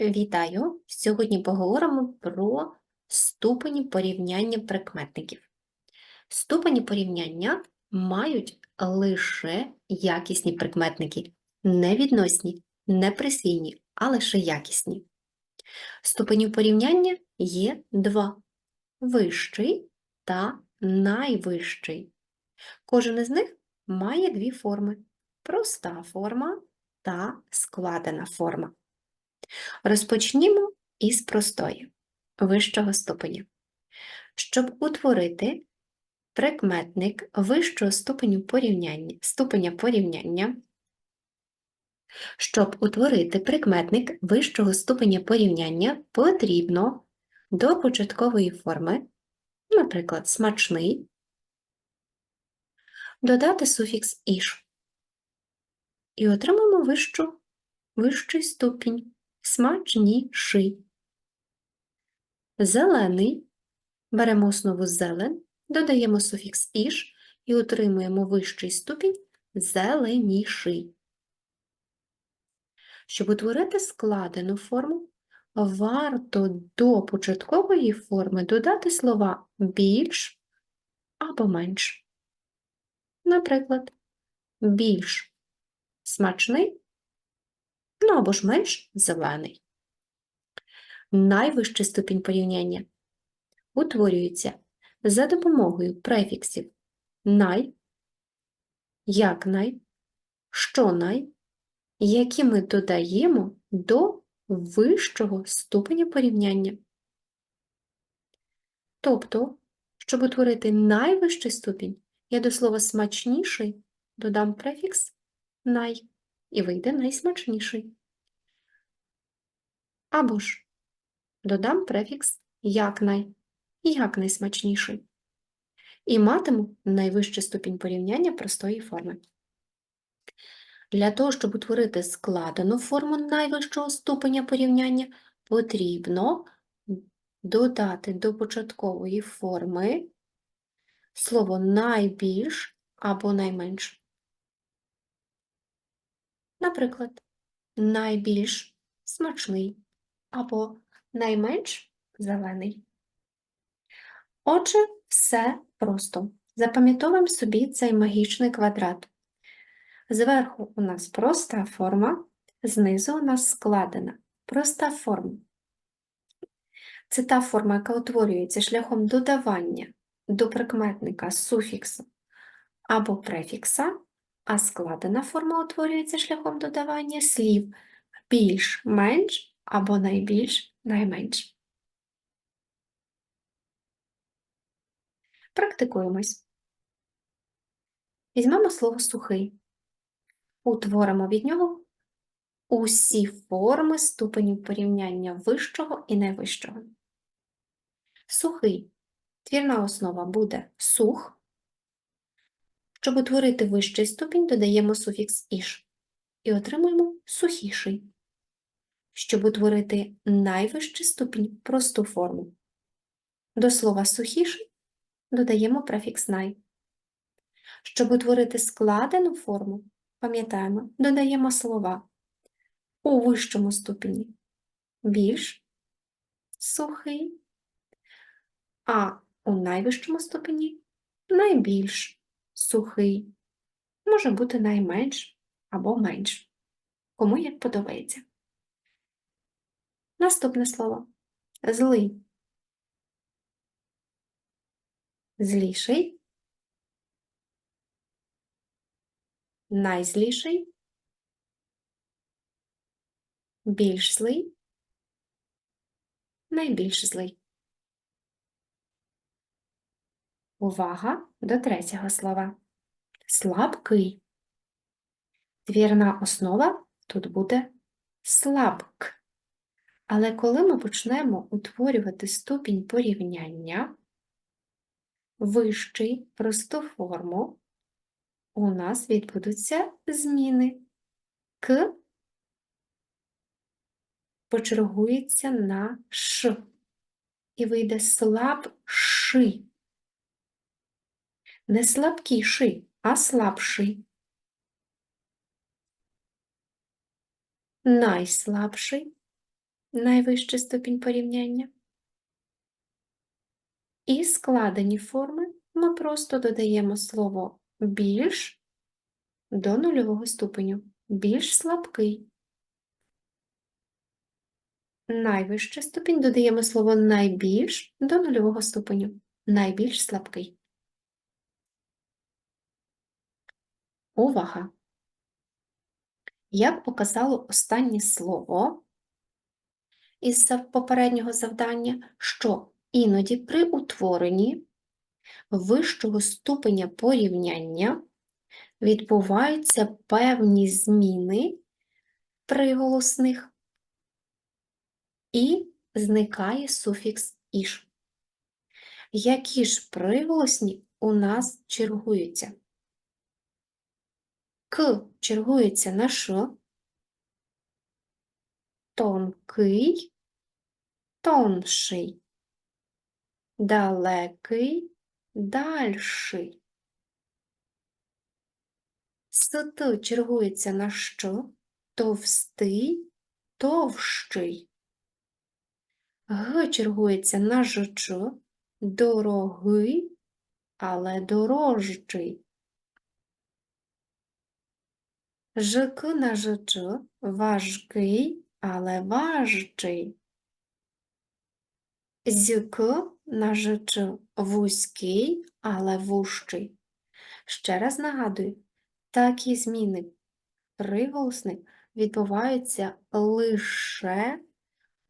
Вітаю! Сьогодні поговоримо про ступені порівняння прикметників. Ступені порівняння мають лише якісні прикметники, не відносні, не присвійні, а лише якісні. Ступенів порівняння є два – вищий та найвищий. Кожен із них має дві форми – проста форма та складена форма. Розпочнімо із простої, вищого ступеня. Щоб утворити прикметник вищого ступеню порівняння, ступеня порівняння, щоб утворити прикметник вищого ступеня порівняння, потрібно до початкової форми, наприклад, смачний, додати суфікс іш. І отримаємо вищу, вищий ступінь смачніший. Зелений. Беремо основу зелен, додаємо суфікс іш і отримуємо вищий ступінь зеленіший. Щоб утворити складену форму, варто до початкової форми додати слова більш або менш. Наприклад, більш смачний ну або ж менш зелений. Найвищий ступінь порівняння утворюється за допомогою префіксів най, як най, що най, які ми додаємо до вищого ступеня порівняння. Тобто, щоб утворити найвищий ступінь, я до слова смачніший додам префікс най і вийде найсмачніший. Або ж додам префікс якнай, як найсмачніший. І матиму найвищий ступінь порівняння простої форми. Для того, щоб утворити складену форму найвищого ступеня порівняння, потрібно додати до початкової форми слово найбільш або найменш. Наприклад, найбільш смачний або найменш зелений. Отже, все просто. Запам'ятовуємо собі цей магічний квадрат. Зверху у нас проста форма, знизу у нас складена. Проста форма. Це та форма, яка утворюється шляхом додавання до прикметника суфіксу або префікса, а складена форма утворюється шляхом додавання слів більш-менш або найбільш найменш. Практикуємось. Візьмемо слово сухий. Утворимо від нього усі форми ступенів порівняння вищого і найвищого. Сухий. Твірна основа буде сух. Щоб утворити вищий ступінь, додаємо суфікс іш і отримуємо сухіший. Щоб утворити найвищий ступінь просту форму. До слова сухіший додаємо префікс най. Щоб утворити складену форму, пам'ятаємо, додаємо слова у вищому ступені більш сухий, а у найвищому ступені найбільш сухий, може бути найменш або менш, кому як подобається. Наступне слово злий. Зліший, найзліший, більш злий, найбільш злий. Увага до третього слова. Слабкий. Твірна основа тут буде слабк. Але коли ми почнемо утворювати ступінь порівняння, вищий просту форму, у нас відбудуться зміни. К почергується на Ш і вийде слабший. Не слабкіший, а слабший. Найслабший, найвищий ступінь порівняння. І складені форми ми просто додаємо слово більш до нульового ступеню. Більш слабкий. Найвищий ступінь додаємо слово найбільш до нульового ступеню. Найбільш слабкий. Увага! Як показало останнє слово із попереднього завдання, що іноді при утворенні вищого ступеня порівняння відбуваються певні зміни приголосних і зникає суфікс іш. Які ж приголосні у нас чергуються? К чергується на Ш, тонкий, тонший, далекий, дальший. Ст чергується на що? Товстий, товщий. Г чергується на жч, дорогий, але дорожчий. ЖК на ЖЧ важкий, але важчий. ЗК на ЖЧ вузький, але вужчий. Ще раз нагадую, такі зміни приголосних відбуваються лише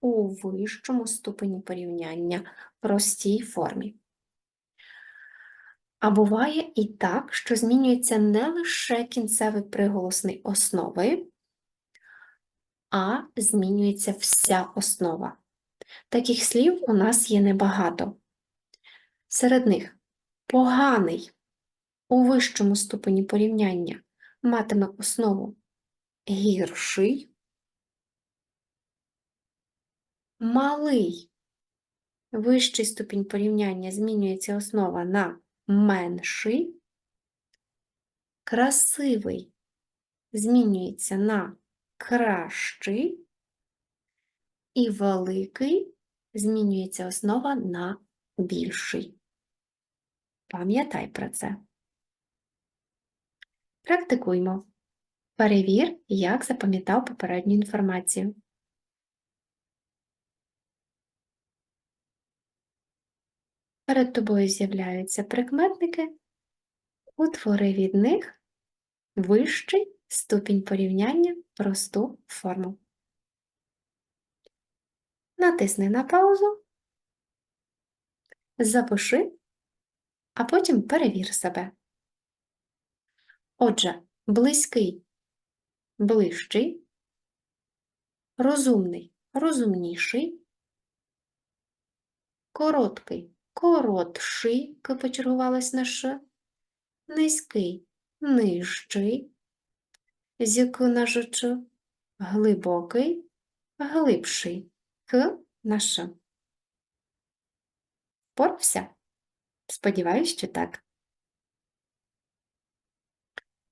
у вищому ступені порівняння простій формі. А буває і так, що змінюється не лише кінцевий приголосний основи, а змінюється вся основа. Таких слів у нас є небагато. Серед них поганий у вищому ступені порівняння матиме основу гірший, малий вищий ступінь порівняння змінюється основа на менший, красивий змінюється на кращий, і великий змінюється основа на більший. Пам'ятай про це. Практикуймо. Перевір, як запам'ятав попередню інформацію. Перед тобою з'являються прикметники, утвори від них вищий ступінь порівняння просту форму. Натисни на паузу, запиши, а потім перевір себе. Отже, близький ближчий, розумний розумніший, короткий коротший, К почергувалась на Ш, низький нижчий, зік на ЖЧ, глибокий глибший, К на Ш. Впорався? Сподіваюсь, що так.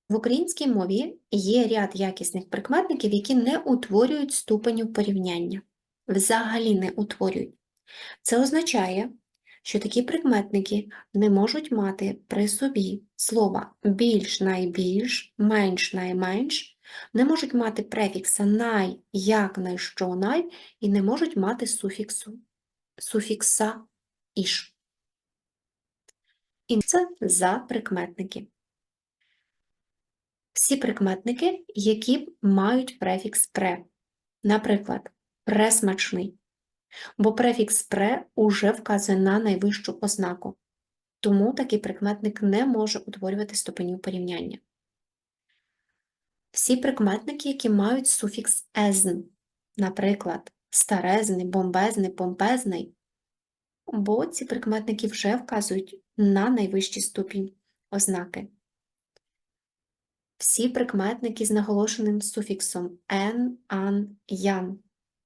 В українській мові є ряд якісних прикметників, які не утворюють ступеню порівняння. Взагалі не утворюють. Це означає, що такі прикметники не можуть мати при собі слова більш найбільш, менш найменш, не можуть мати префікса най, як най, що най, і не можуть мати суфіксу, суфікса іш. І це за прикметники. Всі прикметники, які мають префікс пре. Наприклад, пресмачний бо префікс пре уже вказує на найвищу ознаку, тому такий прикметник не може утворювати ступенів порівняння. Всі прикметники, які мають суфікс езн, наприклад, старезний, бомбезний, помпезний, бо ці прикметники вже вказують на найвищий ступінь ознаки. Всі прикметники з наголошеним суфіксом ен, ан, ян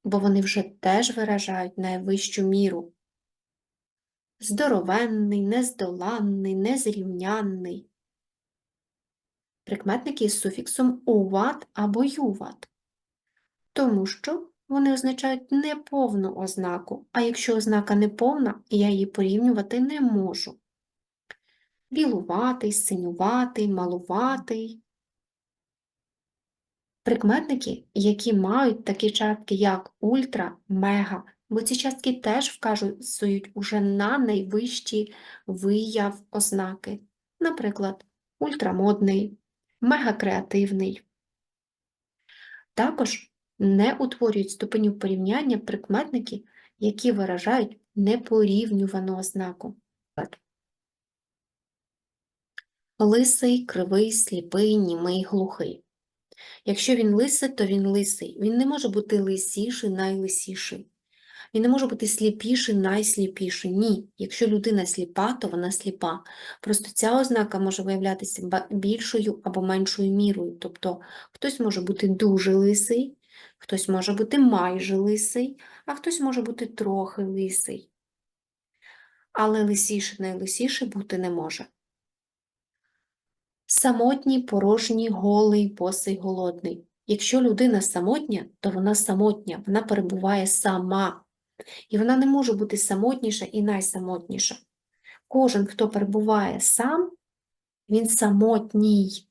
бо вони вже теж виражають найвищу міру. Здоровенний, нездоланний, незрівнянний. Прикметники із суфіксом уват або юват, тому що вони означають неповну ознаку, а якщо ознака неповна, я її порівнювати не можу. Білуватий, синюватий, малуватий. Прикметники, які мають такі частки, як ультра, мега, бо ці частки теж вказують уже на найвищий вияв ознаки. Наприклад, ультрамодний, мегакреативний. Також не утворюють ступенів порівняння прикметники, які виражають непорівнювану ознаку. Лисий, кривий, сліпий, німий, глухий. Якщо він лисий, то він лисий. Він не може бути лисіший, найлисіший. Він не може бути сліпіший, найсліпіший. Ні. Якщо людина сліпа, то вона сліпа. Просто ця ознака може виявлятися більшою або меншою мірою. Тобто хтось може бути дуже лисий, хтось може бути майже лисий, а хтось може бути трохи лисий. Але лисіший, найлисіший бути не може. Самотній, порожній, голий, босий, голодний. Якщо людина самотня, то вона самотня, вона перебуває сама. І вона не може бути самотніша і найсамотніша. Кожен, хто перебуває сам, він самотній.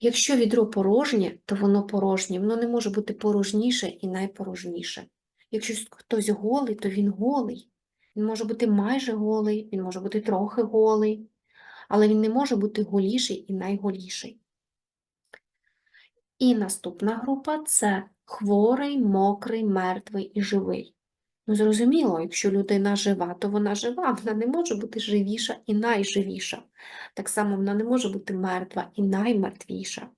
Якщо відро порожнє, то воно порожнє, воно не може бути порожніше і найпорожніше. Якщо хтось голий, то він голий. Він може бути майже голий, він може бути трохи голий, але він не може бути голіший і найголіший. І наступна група це хворий, мокрий, мертвий і живий. Ну, зрозуміло, якщо людина жива, то вона жива, вона не може бути живіша і найживіша. Так само вона не може бути мертва і наймертвіша.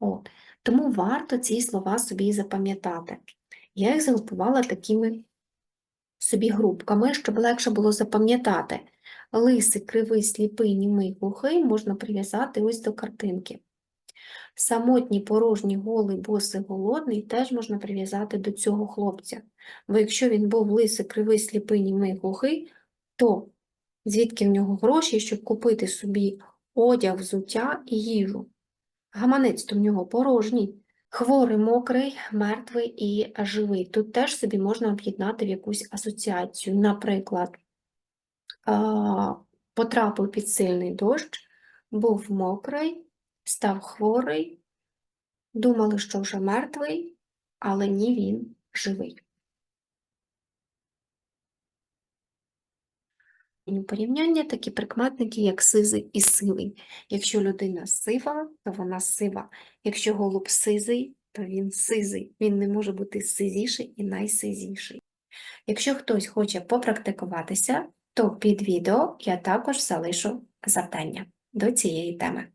От. Тому варто ці слова собі запам'ятати. Я їх загрупувала такими собі групками, щоб легше було запам'ятати. Лисий, кривий, сліпий, німий, глухий можна прив'язати ось до картинки. Самотній, порожній, голий, босий, голодний теж можна прив'язати до цього хлопця. Бо якщо він був лисий, кривий, сліпий, німий, глухий, то звідки в нього гроші, щоб купити собі одяг, взуття і їжу? Гаманець то в нього порожній. Хворий, мокрий, мертвий і живий. Тут теж собі можна об'єднати в якусь асоціацію. Наприклад, потрапив під сильний дощ, був мокрий, став хворий, думали, що вже мертвий, але ні, він живий. У порівняння такі прикметники, як сизий і сивий. Якщо людина сива, то вона сива. Якщо голуб сизий, то він сизий. Він не може бути сизіший і найсизіший. Якщо хтось хоче попрактикуватися, то під відео я також залишу завдання до цієї теми.